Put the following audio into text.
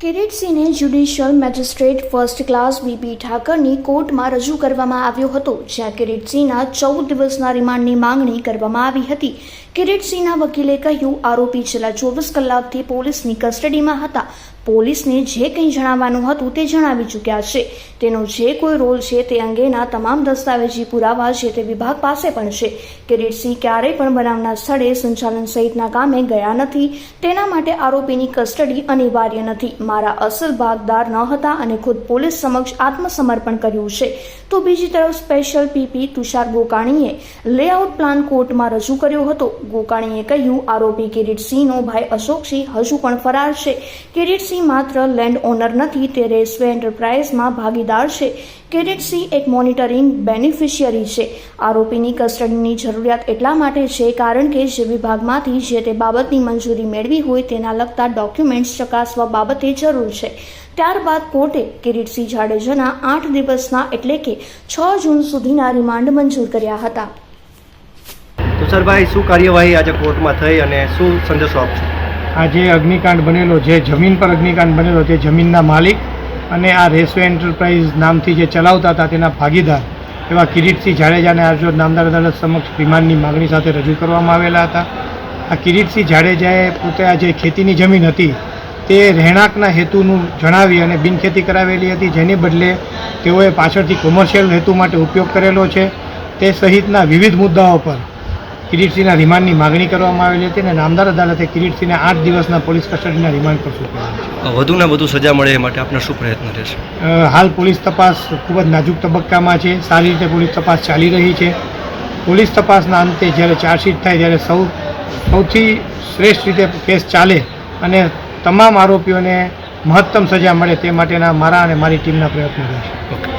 કિરીટસિંહને judicial magistrate first class BP ઠાકરની કોર્ટમાં રજૂ કરવામાં આવ્યો હતો, જ્યાં કિરીટસિંહના ચૌદ દિવસના રિમાન્ડની માંગણી કરવામાં આવી હતી. કિરીટસિંહના વકીલે કહ્યું, આરોપી છેલ્લા ચોવીસ કલાકથી પોલીસની કસ્ટડીમાં હતા. પોલીસને જે કંઈ જણાવવાનું હતું તે જણાવી ચૂક્યા છે. તેનો જે કોઈ રોલ છે તે અંગેના તમામ દસ્તાવેજી પુરાવા છે તે વિભાગ પાસે પણ છે. કિરીટસિંહ ક્યારેય પણ બનાવના સ્થળે સંચાલન સહિતના કામે ગયા નથી. તેના માટે આરોપીની કસ્ટડી અનિવાર્ય નથી. મારા અસલ ભાગદાર ન હતા અને ખુદ પોલીસ સમક્ષ આત્મસમર્પણ કર્યું છે. તો બીજી તરફ સ્પેશિયલ પીપી તુષાર ગોકાણીએ લેઆઉટ પ્લાન કોર્ટમાં રજૂ કર્યો હતો. ગોકાણીએ કહ્યું, આરોપી કિરીટસિંહનો ભાઈ અશોકસિંહ હજુ પણ ફરાર છે. કિરીટસિંહ માત્ર લેન્ડ ઓનર નથી તે રેસવે એન્ટરપ્રાઇઝમાં ભાગીદાર છે. કિરીટસિંહ એક મોનિટરિંગ બેનિફિશિયરી છે. આરોપીની કસ્ટડીની જરૂરિયાત એટલા માટે છે કારણ કે જે વિભાગમાંથી જે તે બાબતની મંજૂરી મેળવી હોય તેના લગતા ડોક્યુમેન્ટ્સ ચકાસવા બાબતે જરૂર છે. ત્યારબાદ કોર્ટે કિરીટસિંહ જાડેજાના આઠ દિવસના એટલે કે છ જૂન સુધીના રિમાન્ડ મંજૂર કર્યા હતા. તુષારભાઈ, શું કાર્યવાહી આજે કોર્ટમાં થઈ અને શું સંદેશો આપશો? આ જે અગ્નિકાંડ બનેલો, જે જમીન પર અગ્નિકાંડ બનેલો, તે જમીનના માલિક અને આ રેસવે એન્ટરપ્રાઇઝ નામથી જે ચલાવતા હતા તેના ભાગીદાર એવા કિરીટસિંહ જાડેજાને આજરોજ નામદાર અદાલત સમક્ષ રિમાન્ડની માગણી સાથે રજૂ કરવામાં આવેલા હતા. આ કિરીટસિંહ જાડેજાએ પોતે આ જે ખેતીની જમીન હતી તે રહેણાંકના હેતુનું જણાવી અને બિનખેતી કરાવેલી હતી, જેને બદલે તેઓએ પાછળથી કોમર્શિયલ હેતુ માટે ઉપયોગ કરેલો છે. તે સહિતના વિવિધ મુદ્દાઓ પર કિરીટસિંહના રિમાન્ડની માગણી કરવામાં આવેલી હતી અને નામદાર અદાલતે કિરીટસિંહને આઠ દિવસના પોલીસ કસ્ટડીના રિમાન્ડ પર સોંપ્યા વધુને વધુ સજા મળે એ માટે આપના શું પ્રયત્ન રહેશે? હાલ પોલીસ તપાસ ખૂબ જ નાજુક તબક્કામાં છે. સારી રીતે પોલીસ તપાસ ચાલી રહી છે. પોલીસ તપાસના અંતે જ્યારે ચાર્જશીટ થાય ત્યારે સૌ સૌથી શ્રેષ્ઠ રીતે કેસ ચાલે અને તમામ આરોપીઓને મહત્તમ સજા મળે તે માટેના મારા અને મારી ટીમના પ્રયત્નો રહેશે. ઓકે.